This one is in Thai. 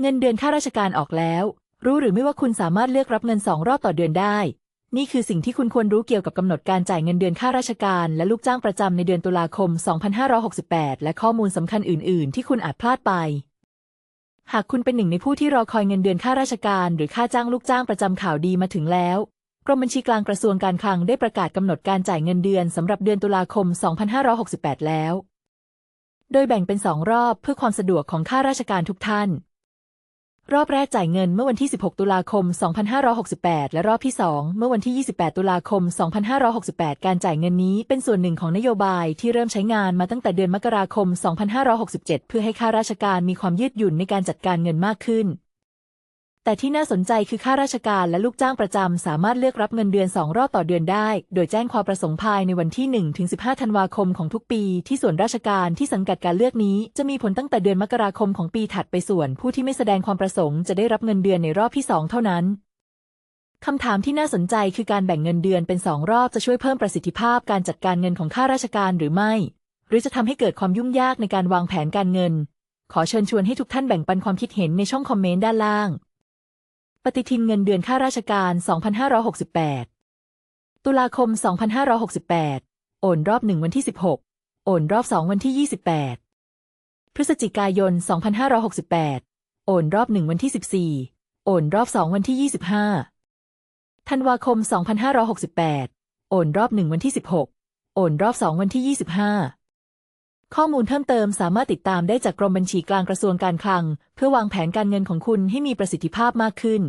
เงินเดือนข้าราชการออกแล้ว รู้หรือไม่ว่าคุณสามารถเลือกรับเงินสองรอบต่อเดือนได้ นี่คือสิ่งที่คุณควรรู้เกี่ยวกับกำหนดการจ่ายเงินเดือนข้าราชการ และลูกจ้างประจำในเดือนตุลาคม 2568 และข้อมูลสำคัญอื่น ๆ ที่คุณอาจพลาดไป หากคุณเป็นหนึ่งในผู้ที่รอคอยเงินเดือนข้าราชการ หรือค่าจ้างลูกจ้างประจำข่าวดีมาถึงแล้วกรมบัญชีกลางกระทรวงการคลังได้ประกาศกำหนดการจ่ายเงินเดือนสำหรับเดือนตุลาคม 2568 แล้ว โดยแบ่งเป็นสองรอบเพื่อความสะดวกของข้าราชการทุกท่าน รอบแรกจ่ายเงินเมื่อวันที่ 16 ตุลาคม 2568 และรอบที่ 2 เมื่อวันที่ 28 ตุลาคม 2568 การจ่ายเงินนี้เป็นส่วนหนึ่งของนโยบายที่เริ่มใช้งานมาตั้งแต่เดือนมกราคม 2567 เพื่อให้ข้าราชการมีความยืดหยุ่นในการจัดการเงินมากขึ้น แต่ที่น่าสนใจคือข้าราชการและลูกจ้างประจำ สามารถเลือกรับเงินเดือน 2 รอบต่อเดือนได้ โดยแจ้งความประสงค์ภายในวันที่ 1-15 ธันวาคมของทุกปี ที่ส่วนราชการที่สังกัดการเลือกนี้ จะมีผลตั้งแต่เดือนมกราคมของปีถัดไปส่วน ผู้ที่ไม่แสดงความประสงค์จะได้รับเงินเดือนในรอบที่ 2 เท่านั้นคำถามที่น่าสนใจคือการแบ่งเงินเดือนเป็นสองรอบจะช่วยเพิ่มประสิทธิภาพการจัดการเงินของข้าราชการหรือไม่ หรือจะทำให้เกิดความยุ่งยากในการวางแผนการเงิน ขอเชิญชวนให้ทุกท่านแบ่งปันความคิดเห็นในช่องคอมเมนต์ด้านล่าง ปฏิทินเงินเดือนข้าราชการ 2568 ตุลาคม 2568 โอนรอบ 1 วันที่ 16 โอนรอบ 2 วันที่ 28 พฤศจิกายน 2568 โอนรอบ 1 วันที่ 14 โอนรอบ 2 วันที่ 25 ธันวาคม 2568 โอนรอบ 1 วันที่ 16 โอนรอบ 2 วันที่ 25 ข้อมูลเพิ่มเติมสามารถติดตามได้จากกรมบัญชีกลางกระทรวงการคลัง เพื่อวางแผนการเงินของคุณให้มีประสิทธิภาพมากขึ้น